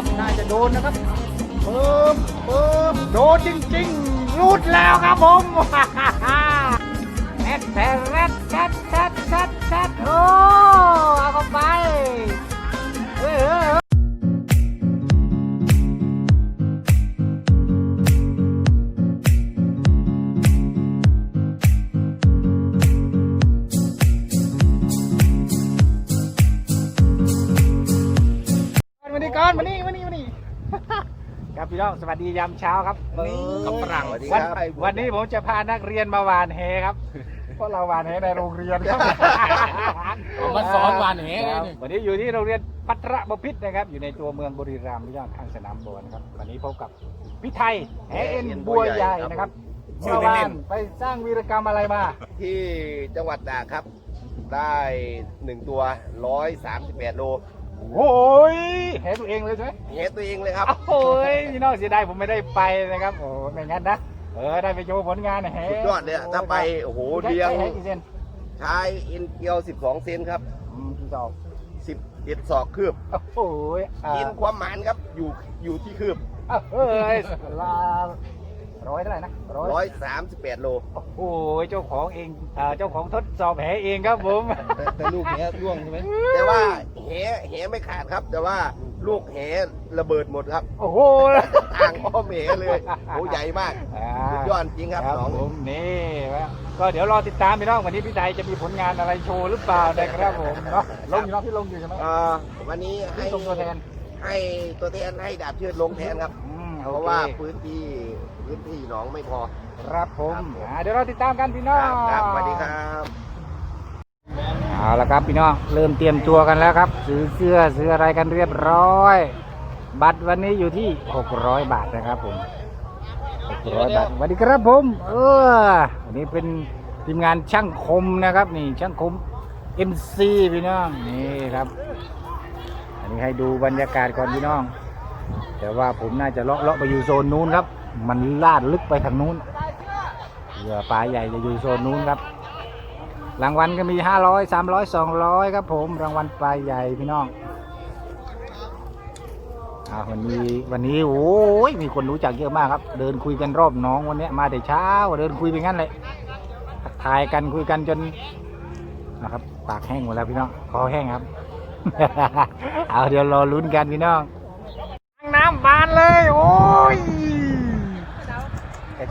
ครับ น่าจะโดนนะครับเปิบเปิบโดนจริงๆ รูดแล้วครับผมแอดแทแรดแชทแชทแชทแชทโอ้เอาเข้าไป ครับพี่น้องสวัสดียามเช้าครับกับฝรั่งวัน วันนี้ผมจะพานักเรียนมาหวานแหครับ เพราะเราหวานแหในโรงเรียนครับเอามาสอนหวานแหเลยนี่วันนี้อยู่ที่โรงเรียนพัทรบพิตรนะครับ อยู่ในตัวเมืองบุรีรัมย์ย่านข้างสนามบอลนะครับ วันนี้พบกับพี่ไทยแหเอ็นบัวใหญ่นะครับชื่เมื่ออเล่วานนไปสร้างวีรกรรมอะไรมา ที่จังหวัดตากครับ ได้หนึ่งตัวร้อยสามสิบแปดโล โอ้ยแหตัวเองเลยใช่ไหมเฮตัวเองเลยครับ โอ้ยพี่น้องเสียดายผมไม่ได้ไปนะครับโอ้ไม่งั้นนะเออได้ไปโชว์ผลงานนะแหสุดยอดเลยอะถ้าไปโอ้โหเลี้ยงใช้แหกี่เซนใช้เอ็นเกียวสิบสองเซนครับ อืมพี่จอบสิบเจ็ดศอกคืบโอ้ยอ่ากินความหมานครับอยู่อยู่ที่คืบอะเอ้ยลาร้อยเท่าไหร่นะร้อยร้อยสามสิบแปดโล โอ้ยเจ้าของเองอ่าเจ้าของทดสอบแหเองครับผม แต่ลูกเนี้ยร่วงใช่ไหมแต่ว่า แหแหไม่ขาดครับ แต่ว่าลูกแหระเบิดหมดครับโอ้โหอ่างอ้อมแหเลยโอ้ใหญ่มากอ่าสุดยอดจริงครับน้องผมนี่วะก็เดี๋ยวรอติดตามพี่น้องวันนี้พี่ไทยจะมีผลงานอะไรโชว์หรือเปล่านะครับผมเนาะลงอยู่เนาะพี่ลงอยู่ใช่ไหมเอ่อวันนี้ให้พี่ส่งตัวแทนให้ตัวแทนให้ดาบเชือดลงแทนครับอืมเพโอราะเคว่าพื้นที่พื้นที่หนองไม่พอ ครับผมครับผมอ่าเดี๋ยวเราติดตามกันพี่น้คองรับครับสวัสดีครับ เอาละครับพี่น้องเริ่มเตรียมตัวกันแล้วครับซื้อเสื้อซื้ออะไรกันเรียบร้อย บัตรวันนี้อยู่ที่ 600 บาทนะครับผม600บาทสวัสดีครับผม เออวันนี้เป็นทีมงานช่างคมนะครับ นี่ช่างคม MC พี่น้องนี่ครับ อันนี้ให้ดูบรรยากาศก่อนพี่น้อง แต่ว่าผมน่าจะเลาะเลาะไปอยู่โซนนู้นครับ มันลาดลึกไปทางนู้นเรือปลาใหญ่จะอยู่โซนนู้นครับ รางวัลก็มี 500 300 200 ครับผมรางวัลปลาใหญ่พี่น้องอ่าวันนี้วันนี้โอ้ยมีคนรู้จักเยอะมากครับ เดินคุยกันรอบน้องวันนี้มาแต่เช้า เดินคุยไปงั้นเลยทักทายกันคุยกันจนนะครับปากแห้งหมดแล้วพี่น้องคอแห้งครับ เอาเดี๋ยวรอลุ้นกันพี่น้องน้ำบานเลย โอ้ย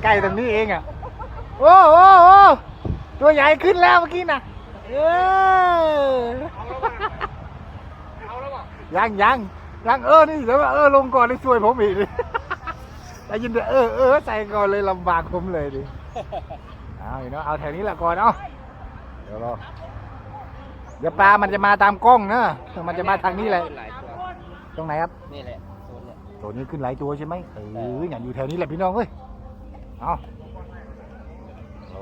ใกล้ๆตรงนี้เองอะโอ้โอ้โอ้ ตัวใหญ่ขึ้นแล้วเมื่อกี้น่ะเออยังยังยังเออนี่เดี๋ยวเออลงก่อนเลยช่วยผมอีกดิได้ยินแต่เออเออใส่ก่อนเลยลำบากผมเลยดิเอาเนาะเอาแถวนี้แหละก่อนเนาะเดี๋ยวรอเดี๋ยวปลามันจะมาตามกล้องเนอะมันจะมาทางนี้เลยหลายตัวตรงไหนครับนี่แหละโซนเนี่ยตัวนี้ขึ้นหลายตัวใช่ไหมเอออย่างอยู่แถวนี้แหละพี่น้องเอ้ยเอาร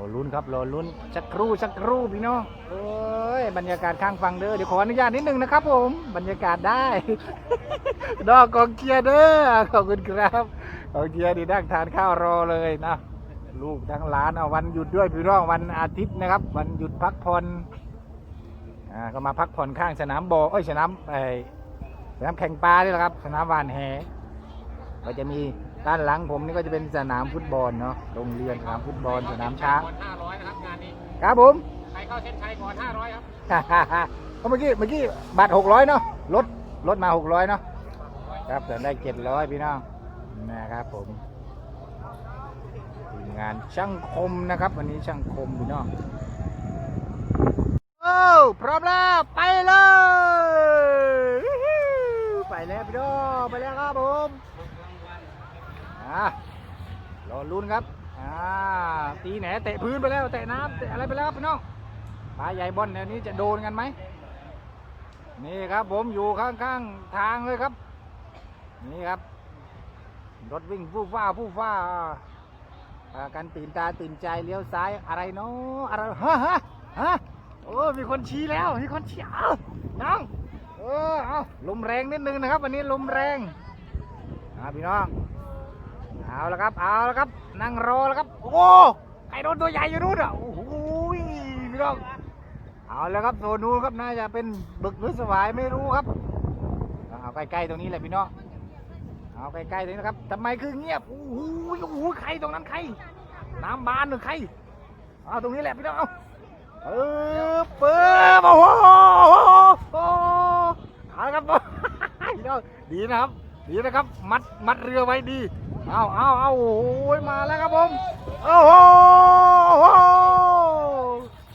อลุ้นครับรอลุ้นสักครู่สักครู่พี่น้องเอ้ยบรรยากาศข้างฟังเด้อเดี๋ยวขออนุญาตนิดนึงนะครับ ผมบรรยากาศได้ ดอกกองเชียร์เด้อขอบคุณครับกองเชียร์ดีนั่งทานข้าวรอเลยนะลูกทั้งหลานเอาวันหยุดด้วยพี่น้องวันอาทิตย์นะครับ วันหยุดพักผ่อนอ่าก็มาพักผ่อนข้างสนามบอเอ้ยสนามไอสนามแข่งปลานี่แหละครับ สนามวานแหก็จะมี ด้านหลังผมนี่ก็จะเป็นสนามฟุตบอลเนาะโรงเรียนสนามฟุตบอลสนามช้างก่อน500นะครับงานนี้ครับผมใครเข้าเส้นชัยก่อน500ครับเพราะเมื่อกี้เมื่อกี้บัตรหกร้อยเนาะลดลดมาหกร้อยเนาะครับแต่ได้เจ็ดร้อยพี่น้องนะครับผมทีมงานช่างคมนะครับ วันนี้ช่างคมพี่น้องโอ้พร้อมแล้วไปเลยวิฮิวไปแล้วพี่น้องไปแล้วครับผม อ่ารอลุ้นครับอ่าตีแหนเตะพื้นไปแล้วเตะน้ำเตะอะไรไปแล้วครับพี่น้องปลาใหญ่บอลแนวนี้จะโดนกันไหมนี่ครับผมอยู่ข้างๆทางเลยครับ นี่ครับ รถวิ่งฟู่ฟ้าฟู่ฟ้าพากันตื่นตาตื่นใจเลี้ยวซ้ายอะไรเนาะอะไรฮะฮะฮะโอ้มีคนชี้แล้วมีคนชี้เอาน้องเออเอาลมแรงนิดนึงนะครับ วันนี้ลมแรงอ่าพี่น้อง เอาละครับ เอาละครับ นั่งรอแล้วครับ โอ้ไก่โดนตัวใหญ่อยู่นู่นอะ โอ้โหพี่น้องเอาแล้วครับโซนนู้นครับน่าจะเป็นบึกหรือสวายไม่รู้ครับ เอาใกล้ๆตรงนี้แหละพี่น้อง เอาใกล้ๆเลยนะครับทำไมคือเงียบ โอ้โหโอ้โหใครตรงนั้นใคร น้ำบานหรือใคร เอาตรงนี้แหละพี่น้อง เอาเออเปิดโอ้โหโอ้โหโอ้โหเอาละครับพี่น้องดีนะครับ ดีนะครับ มัด มัดเรือไว้ดี เอาเอาเอาโอ้โหมาแล้วครับผมโอ้โหอ้โห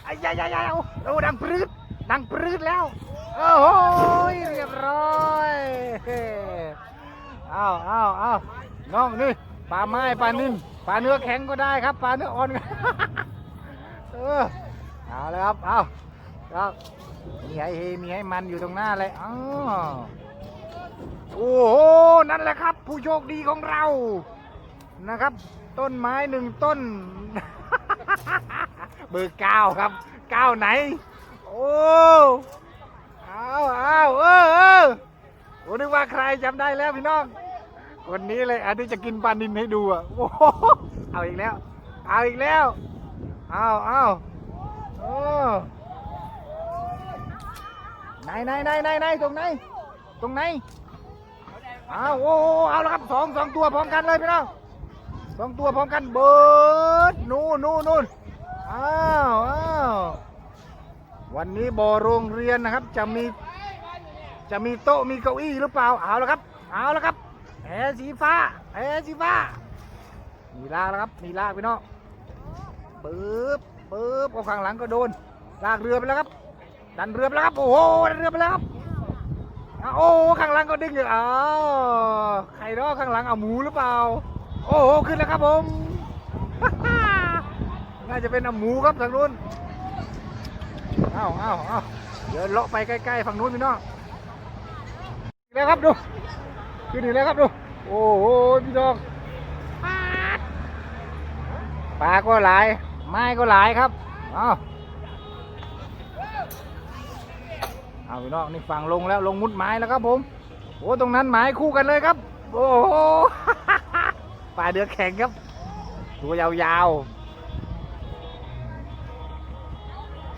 ไอ้ยายายายโอ้ดังปรืดดังปรืดแล้วโอ้โหเรียบร้อยเอาเอาเอาน้องนี่ปลาไม้ปลานิ่มปลาเนื้อแข็งก็ได้ครับปลาเนื้ออ่อนก็เออเอาแล้วครับเอาครับมีให้เฮมีให้มันอยู่ตรงหน้าเลยอ๋อ โอ้โห นั่นแหละครับ ผู้โชคดีของเรา นะครับ ต้นไม้หนึ่งต้น เบอร์เก้าครับเก้าไหน โอ้เอาเอาเออเออโอ้นึกว่าใครจำได้แล้วพี่น้องคนนี้เลยอันที่จะกินปลานินให้ดูอะโอ้เอาอีกแล้ว เอาอีกแล้วเอาเอาโอ้ไหนไหนไหนไหนไหนตรงไหน ตรงไหน อาโอ้โหเอาแล้วครับสองสองตัวพร้อมกันเลยพี่น้องสองตัวพร้อมกันเบิร์ดนู่นนู่นนู่นอ้าวอ้าววันนี้บอโรงเรียนนะครับจะมีจะมีโต๊ะมีเก้าอี้หรือเปล่าเอาแล้วครับเอาแล้วครับแอร์สีฟ้าแอร์สีฟ้ามีลากแล้วครับมีลากพี่น้องปึ๊บปึ๊บเอาข้างหลังก็โดนลากเรือไปแล้วครับดันเรือไปแล้วครับโอ้โหดันเรือไปแล้วครับ อ้าวโอ้ข้างหลังก็ดึงอยู่อ้าวใครรอข้างหลังเอาหมูหรือเปล่า โอ้โหขึ้นแล้วครับผม น่าจะเป็นเอาหมูครับทางนู้นอ้าเอ้าเอ้าเดี๋ยวเลาะไปใกล้ๆฝั่งนู้นพี่น้องแล้วครับดูขึ้นอีกแล้วครับดูโอ้โหพี่น้องปลาก็หลายไม้ก็หลายครับอ้าว เอาพี่น้องนี่ฝั่งลงแล้วลงมุดไม้แล้วครับผมโอ้ตรงนั้นไม้คู่กันเลยครับ โอ้โหปลาเดือแข็งครับ ตัวยาวๆ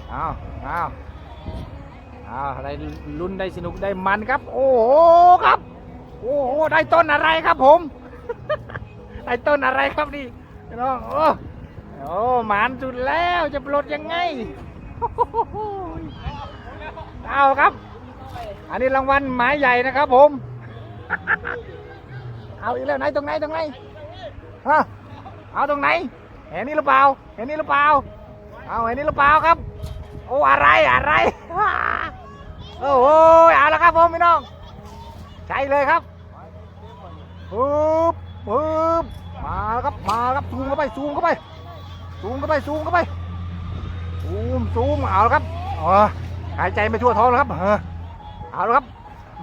เอาเอาเอาได้ลุ้นได้สนุกได้มันครับ โอ้โหครับ โอ้โหได้ต้นอะไรครับผม ได้ต้นอะไรครับนี่พี่น้องโอ้โอ้หมานสุดแล้วจะปลดยังไง เอาครับ อันนี้รางวัลหมายใหญ่นะครับผม เอาอีกแล้วไหนตรงไหนตรงไหนฮะเอาตรงไหน เห็นนี่หรือเปล่า เห็นนี่หรือเปล่า เอาเห็นนี่หรือเปล่าครับ โอ้อะไรอะไรโอ้โหเอาละครับผมพี่น้อง ใช่เลยครับปึ๊บปึ๊บมาครับ มาครับซูมเข้าไปซูมเข้าไปซูมเข้าไปซูมเข้าไปซูมซูมเอาละครับอ๋อ หายใจไม่ทั่วท้องแล้วครับ เออเอาละครับ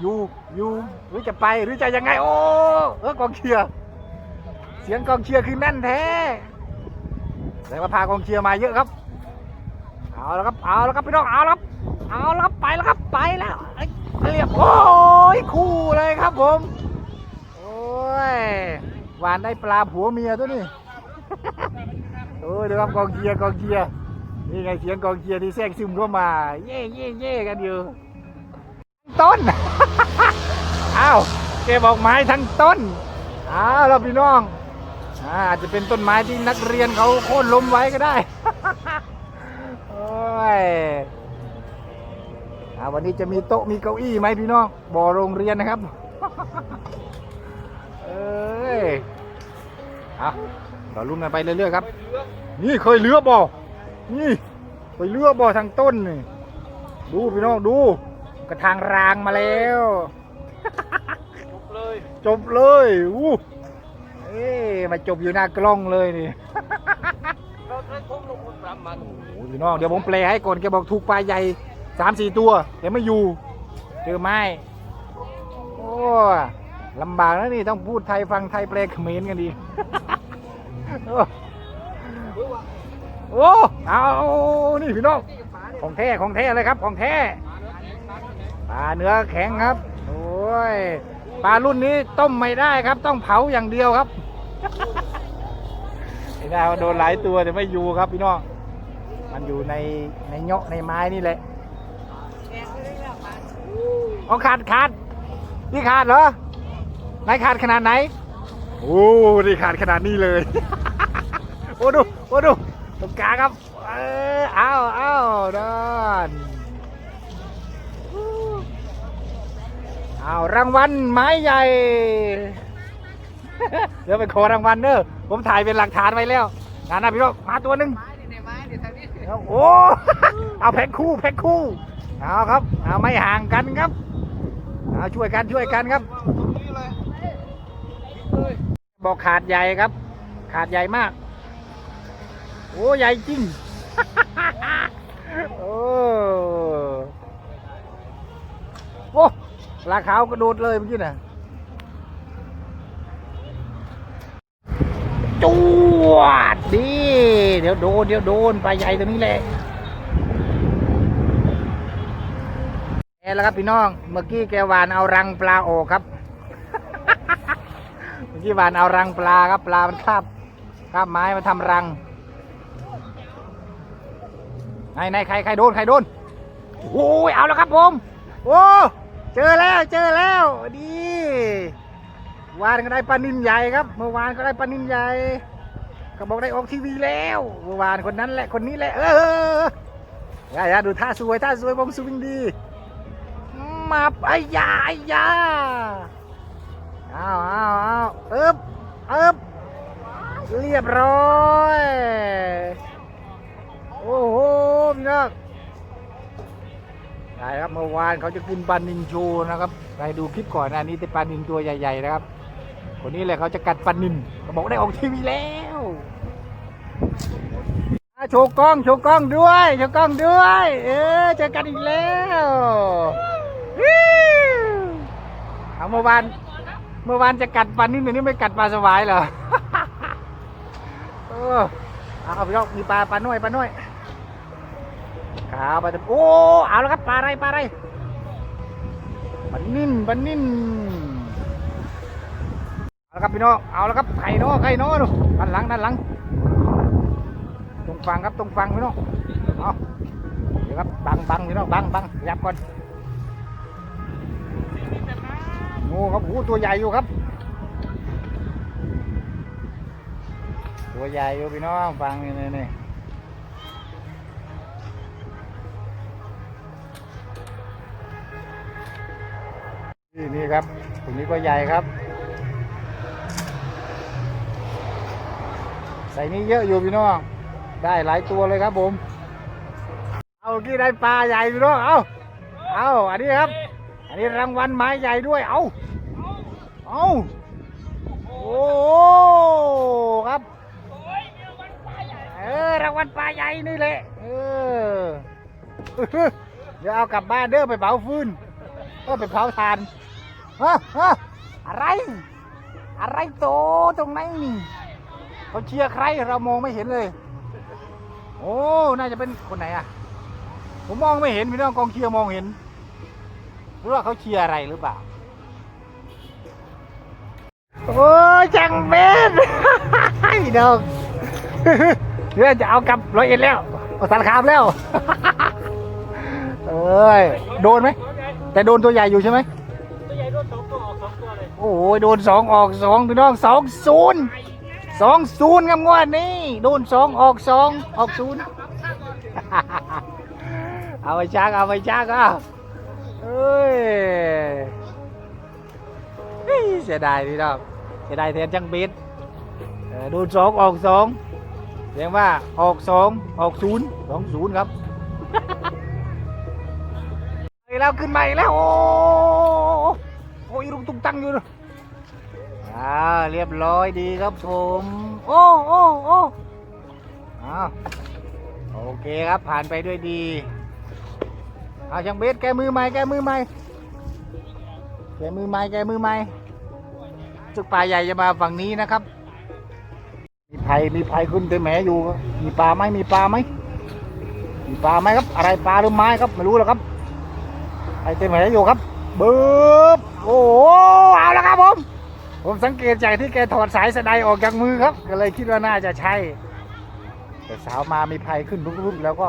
อยู่อยู่หรือจะไปหรือจะยังไง โอ้เออกองเชียร์เสียงกองเชียร์คือแน่นแท้แต่ว่าพากองเชียร์มาเยอะครับ เอาแล้วครับ เอาแล้วครับพี่น้อง เอาแล้วครับ เอาแล้วครับไปแล้วครับไปแล้วเรียบโอ้ยคู่เลยครับผม โอ้ยหวานได้ปลาผัวเมียตัวนี้ โอ้ยดูครับกองเชียร์กองเชียร์ นี่ไงเสียงกองเชียร์ที่แทรกซึมเข้ามา เย่เย่เย่กันอยู่ ต้น อ้าวเก็บออกไม้ทั้งต้น อ้าวเราพี่น้องอาจจะเป็นต้นไม้ที่นักเรียนเขาโค่นล้มไว้ก็ได้ โอ้ยวันนี้จะมีโต๊ะมีเก้าอี้ไหมพี่น้อง บ่อโรงเรียนนะครับ เอ้ย เอาเราลุ้นกันไปเรื่อยๆครับ นี่เคยเลือบ่อ นี่เคยเลือบ่อทางต้นนี่ดูพี่น้องดูกระทางรางมาแล้ว จบเลยจบเลยอู้เอ๊ะมาจบอยู่หน้ากล้องเลยนี่เราได้ทุ่มลงทุนประมาณโอ้พี่น้องเดี๋ยวผมแปลให้ก่อนแกบอกถูกปลาใหญ่สามสี่ตัวแต่ไม่อยู่เจอไม้โอ้ลำบากนะนี่ต้องพูดไทยฟังไทยแปลเขมรกันดี โอ้เอานี่พี่น้องของแท้ของแท้เลยครับ ของแท้ปลาเนื้อแข็งครับโอ้ยปลารุ่นนี้ต้มไม่ได้ครับ ต้องเผาอย่างเดียวครับไม่ได้ว่าโดนหลายตัวแต่ไม่อยู่ครับพี่น้องมันอยู่ในในเงาะในไม้นี่แหละเอาขาดขาดพี่ขาดเหรอนายขาดขนาดไหนโอ้นี่ขาดขนาดนี้เลย โอ้ดูโอ้ดู ตรงกลางครับเออเอาเอาดอนเอารางวัลไม้ใหญ่ เดี๋ยวไปขอรางวัลเนอะผมถ่ายเป็นหลักฐานไว้แล้วงานนะพี่น้องมาตัวหนึ่งเอาโอ้เอาแพ็คคู่แพ็คคู่เอาครับเอาไม่ห่างกันครับเอาช่วยกันช่วยกันครับ บอกขาดใหญ่ครับ ขาดใหญ่มาก โอ้ใหญ่จริง โอ้โอ้ปลาขาวกระโดดเลยเมื่อกี้น่ะจวดดีเดี๋ยวโดนเดี๋ยวโดนปลาใหญ่ตัวนี้แหละแแล้วครับพี่น้อง เมื่อกี้แกหวานเอารังปลาออกครับ เมื่อกี้หวานเอารังปลาครับปลามันคาบคาบไม้มาทำรัง ไหนไหนใครใครโดนใครโดนโอ้ยเอาแล้วครับผมโอ้เจอแล้วเจอแล้วดีวานก็ได้ปลานินใหญ่ครับ เมื่อวานก็ได้ปลานินใหญ่ก็บอกได้ออกทีวีแล้วเมื่อวานคนนั้นแหละคนนี้แหละเอออย่ายาดูท่าสวยท่าสวยผมสวิงดีมาไอ้ยาไอ้ยาเอาเอาเอาเอึบเอึบเรียบร้อย โอ้โหพี่น้องได้ครับเมื่อวานเขาจะกินปลานินโชว์นะครับใครดูคลิปก่อนหน้านี้แต่ปลานินตัวใหญ่ๆนะครับคนนี้แหละเขาจะกัดปลานินเขาบอกได้ออกทีวีแล้วโชว์กล้องโชว์กล้องด้วยโชว์กล้องด้วย เออเจอกันอีกแล้วเอาเมื่อวานเมื่อวานจะกัดปลานินเดี๋ยวนี้ไม่กัดปลาสวายเหรอ เออเอาพี่น้องมีปลาปลาหน่อยปลาหน่อย ขาวปลาตะโอ้เอาแล้วครับปลาอะไรปลาอะไรปลานิ่นปลานิ่นเอาแล้วครับพี่น้องเอาแล้วครับไข่น้อไข่น้อดูด้านหลังด้านหลัง ตรงฟังครับตรงฟังพี่น้องเอาเดี๋ยวครับบังบังพี่น้องบังบังยับก่อนโอ้ครับโอ้ตัวใหญ่อยู่ครับ ตัวใหญ่อยู่พี่น้องฟังนี่นี่ นี่นี่ครับตรงนี้ก็ใหญ่ครับ ใส่นี้เยอะอยู่พี่น้อง ได้หลายตัวเลยครับผม เอากี้ได้ปลาใหญ่พี่น้อง เอาเอาอันนี้ครับ อันนี้รางวัลไม้ใหญ่ด้วย เอาเอาโอ้ครับ เออรางวัลปลาใหญ่นี่แหละ เออ เดี๋ยวเอากลับบ้านเด้อไปเผาฟืน ก็ไปเผาทานฮะฮะอะไร อะไรโตตรงไหนนี่เขาเชียร์ใครเรามองไม่เห็นเลย โอ้ น่าจะเป็นคนไหนอะ ผมมองไม่เห็นพี่น้องกองเชียร์มองเห็นหรือว่าเขาเชียร์อะไรหรือเปล่า โอ้จังเบนพี่น้องเดี๋ยวจะเอากลับร้อยเอ็ดแล้วสารคามแล้ว เอ้ย โดนไหม แต่โดนตัวใหญ่อยู่ใช่ไหมตัวใหญ่โดนสองตัวออกสองตัวเลยโอ้ยโดนสองออกสองพี่น้องสองศูนย์สองศูนย์ครับงวดนี้โดนสองออกสองออกศูนย์เอาไปชักเอาไปชักอะเอ้ยเฮ้ยเสียดายพี่น้องเสียดายแทนจังเบสเออโดนสองออกสองเรียกว่าออกสองออกศูนย์สองศูนย์ครับไป แล้วขึ้นมาอีกแล้ว โอ้โอ้ยรุงตุงตังอยู่อ่าเรียบร้อยดีครับผม โอ้โอ้โอ้อ้าวโอเคครับผ่านไปด้วยดีเอาช่างเบสแกมือใหม่แกมือใหม่แกมือใหม่แกมือใหม่จุกปลาใหญ่จะมาฝั่งนี้นะครับ มีไผ่มีไผ่ขึ้นเต็มแหมอยู่ มีปลาไหมมีปลาไหมมีปลาไหมครับ อะไรปลาหรือไม้ครับไม่รู้หรอกครับ ไอเต็มแหอยู่ครับบึ๊บโอ้โหเอาแล้วครับผม ผมสังเกตจากที่แกถอดสายสะไดออกจากมือครับ ก็เลยคิดว่าน่าจะใช่ แต่สาวมามีภัยขึ้นรุกๆแล้วก็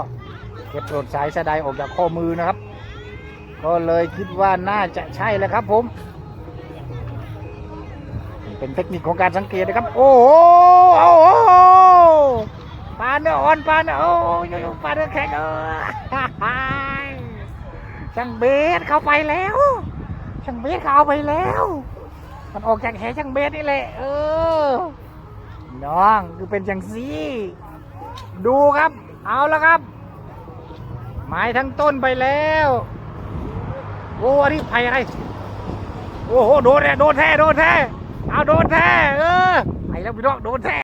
เก็บถอดสายสะไดออกจากข้อมือนะครับ ก็เลยคิดว่าน่าจะใช่แล้วครับผม เป็นเทคนิคของการสังเกตนะครับ โอ้โหโอ้โหปลาเนออ่อนปลาเนอโอ้ยปลาเนอแข็งเออ ช่างเบสเขาไปแล้วช่างเบสเขาเอาไปแล้ว มันออกจากแหช่างเบสนี่แหละเออ น้องคือเป็นจังซี่ ดูครับ เอาแล้วครับไม้ทั้งต้นไปแล้ว โอ้อันนี้ไผ่อะไรโอ้โหโดนแท้โดนแท้โดนแท้เอาโดนแท้เออไปแล้วพี่น้องโดนแท้